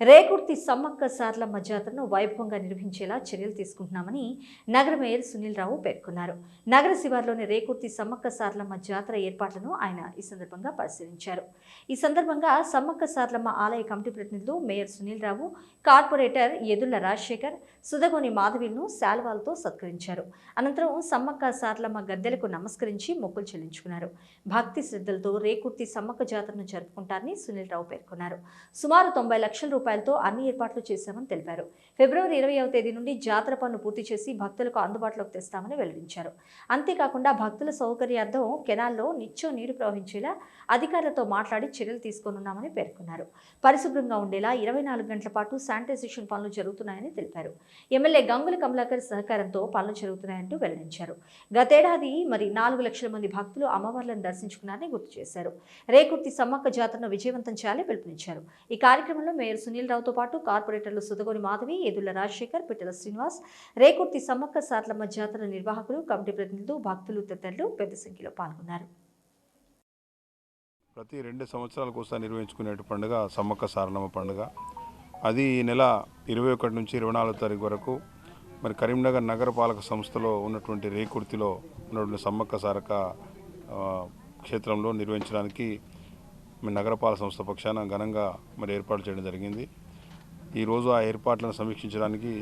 రేకుర్తి సమ్మక్క సార్లమ్మ జాతరను వైభవంగా నిర్వహించేలా చర్యలు తీసుకుంటున్నామని నగర మేయర్ సునీల్ రావు పేర్కొన్నారు. నగర శివార్లోని రేకుర్తి సమ్మక్క సార్లమ్మ జాతర ఏర్పాట్లను ఆయన ఈ సందర్భంగా పరిశీలించారు. ఈ సందర్భంగా సమ్మక్క సార్లమ్మ ఆలయ కమిటీ ప్రతినిధులు మేయర్ సునీల్ రావు కార్పొరేటర్ ఎదుళ్ళ రాజశేఖర్ సుధగోని మాధవిలను శాల్వాలతో సత్కరించారు. అనంతరం సమ్మక్క సార్లమ్మ గద్దెలకు నమస్కరించి మొక్కులు చెల్లించుకున్నారు. భక్తి శ్రద్ధలతో రేకుర్తి సమ్మక్క జాతరను జరుపుకుంటారని సునీల్ రావు పేర్కొన్నారు. సుమారు తొంభై లక్షల రూపాయలు రూపాయలతో అన్ని ఏర్పాట్లు చేశామని తెలిపారు. ఫిబ్రవరి ఇరవైవ తేదీ నుండి జాతర పనులు పూర్తి చేసి భక్తులకు అందుబాటులోకి తెస్తామని వెల్లడించారు. అంతేకాకుండా భక్తుల సౌకర్యార్థం కెనాల్లో నిత్యం నీరు ప్రవహించేలా అధికారులతో మాట్లాడి చర్యలు తీసుకోనున్నామని పేర్కొన్నారు. పరిశుభ్రంగా ఉండేలా ఇరవై నాలుగు గంటల పాటు శానిటైజేషన్ పనులు జరుగుతున్నాయని తెలిపారు. ఎమ్మెల్యే గంగుల కమలాకర్ సహకారంతో పనులు జరుగుతున్నాయంటూ వెల్లడించారు. గతేడాది మరి నాలుగు లక్షల మంది భక్తులు అమ్మవార్లను దర్శించుకున్నారని గుర్తు చేశారు. రేకుర్తి సమ్మక్క జాతరను విజయవంతం చేయాలని పిలుపునిచ్చారు. ఈ కార్యక్రమంలో మేయర్ సునీల్ రావుతో పాటు కార్పొరేటర్లు సుధగోని మాధవి ఏదుల రాజశేఖర్ పిట్టల శ్రీనివాస్ రేకుర్తి సమ్మక్క సార్లమ్మ జాతర నిర్వాహకులు కమిటీ ప్రతినిధులు భక్తులు తదితరులు పెద్ద సంఖ్యలో పాల్గొన్నారు. ప్రతి రెండు సంవత్సరాలకు ఒకసారి నిర్వహించుకునే పండుగ సమ్మక్క సారణమ్మ పండుగ. అది ఈ నెల ఇరవై ఒకటి నుంచి ఇరవై నాలుగు తారీఖు వరకు మరి కరీంనగర్ నగరపాలక సంస్థలో ఉన్నటువంటి రేకుర్తిలో ఉన్నటువంటి సమ్మక్క సారక క్షేత్రంలో నిర్వహించడానికి మరి నగరపాలక సంస్థ పక్షాన ఘనంగా మరి ఏర్పాటు చేయడం జరిగింది. ఈరోజు ఆ ఏర్పాట్లను సమీక్షించడానికి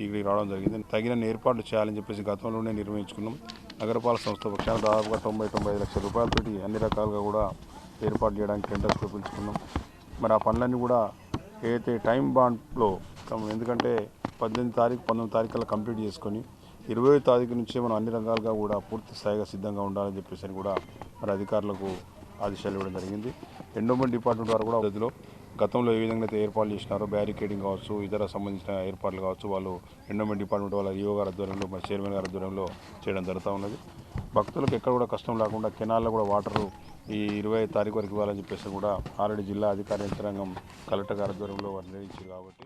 ఇక్కడికి రావడం జరిగింది. తగిన ఏర్పాట్లు చేయాలని చెప్పేసి గతంలోనే నిర్వహించుకున్నాం నగరపాలక సంస్థ పక్షాన దాదాపుగా తొంభై తొంభై లక్షల రూపాయలతోటి అన్ని రకాలుగా కూడా ఏర్పాటు చేయడానికి టెండర్స్ పిలుచుకున్నాం మరి ఆ పనులన్నీ కూడా ఏదైతే టైం బాండ్లో ఎందుకంటే పద్దెనిమిది తారీఖు పంతొమ్మిది తారీఖుల్లో కంప్లీట్ చేసుకొని ఇరవై తారీఖు నుంచే మనం అన్ని రంగాలుగా కూడా పూర్తి స్థాయిగా సిద్ధంగా ఉండాలని చెప్పేసి అని కూడా మరి అధికారులకు ఆదేశాలు ఇవ్వడం జరిగింది. ఎండోమెంట్ డిపార్ట్మెంట్ వారు కూడా గదిలో గతంలో ఏ విధంగా అయితే ఏర్పాట్లు చేసినారో బ్యారికేడింగ్ కావచ్చు ఇతర సంబంధించిన ఏర్పాట్లు కావచ్చు వాళ్ళు ఎండోమెంట్ డిపార్ట్మెంట్ వాళ్ళ ఈఓ గారి ఆధ్వర్యంలో మా చైర్మన్ గారి ఆధ్వర్యంలో చేయడం జరుగుతూ ఉన్నది. భక్తులకు ఎక్కడ కూడా కష్టం లేకుండా కెనాల్లో కూడా వాటర్ ఈ ఇరవై తారీఖు వరకు ఇవ్వాలని చెప్పేసి కూడా ఆల్రెడీ జిల్లా అధికార యంత్రాంగం కలెక్టర్ గారి ఆధ్వర్యంలో వారు నిర్ణయించారు కాబట్టి